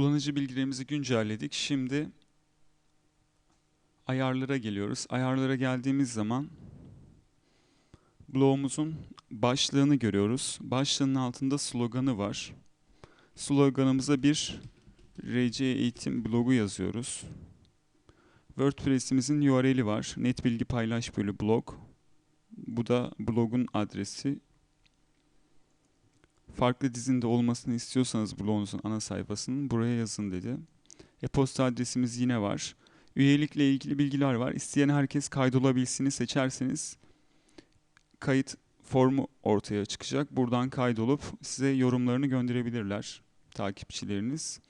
Kullanıcı bilgilerimizi güncelledik. Şimdi ayarlara geliyoruz. Ayarlara geldiğimiz zaman blogumuzun başlığını görüyoruz. Başlığın altında sloganı var. Sloganımıza bir RC Eğitim blogu yazıyoruz. WordPress'imizin URL'i var. Net bilgi paylaş bölü blog. Bu da blogun adresi. Farklı dizinde olmasını istiyorsanız blogunuzun ana sayfasının buraya yazın dedi. E-posta adresimiz yine var. Üyelikle ilgili bilgiler var. İsteyen herkes kaydolabilsini seçerseniz kayıt formu ortaya çıkacak. Buradan kaydolup size yorumlarını gönderebilirler takipçileriniz.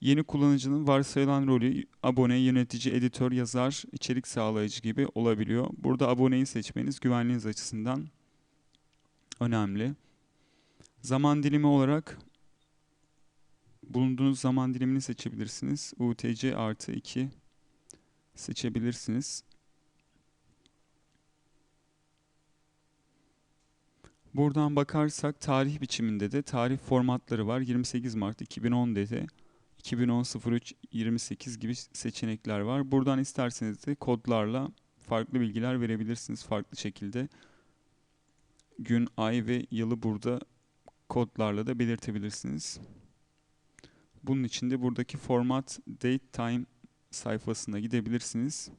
Yeni kullanıcının varsayılan rolü abone, yönetici, editör, yazar, içerik sağlayıcı gibi olabiliyor. Burada aboneyi seçmeniz güvenliğiniz açısından önemli. Zaman dilimi olarak bulunduğunuz zaman dilimini seçebilirsiniz. UTC artı 2 seçebilirsiniz. Buradan bakarsak tarih biçiminde de tarih formatları var. 28 Mart 2010 dedi. 2010 03 28 gibi seçenekler var. Buradan isterseniz de kodlarla farklı bilgiler verebilirsiniz farklı şekilde. Gün, ay ve yılı burada kodlarla da belirtebilirsiniz. Bunun için de buradaki format date time sayfasına gidebilirsiniz.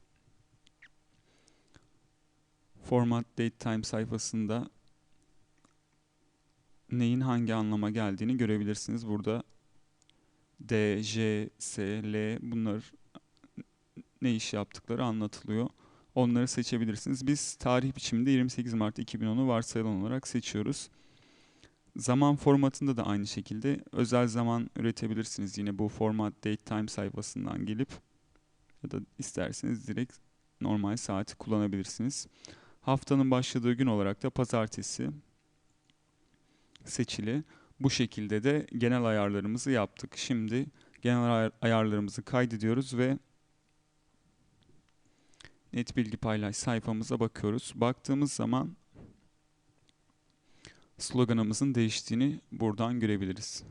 Format date time sayfasında neyin hangi anlama geldiğini görebilirsiniz. Burada D, J, S, L bunlar ne iş yaptıkları anlatılıyor. Onları seçebilirsiniz. Biz tarih biçiminde 28 Mart 2010'u varsayılan olarak seçiyoruz. Zaman formatında da aynı şekilde özel zaman üretebilirsiniz. Yine bu format date time sayfasından gelip ya da isterseniz direkt normal saati kullanabilirsiniz. Haftanın başladığı gün olarak da pazartesi seçili. Bu şekilde de genel ayarlarımızı yaptık. Şimdi genel ayarlarımızı kaydediyoruz ve net bilgi paylaş sayfamıza bakıyoruz. Baktığımız zaman sloganımızın değiştiğini buradan görebiliriz.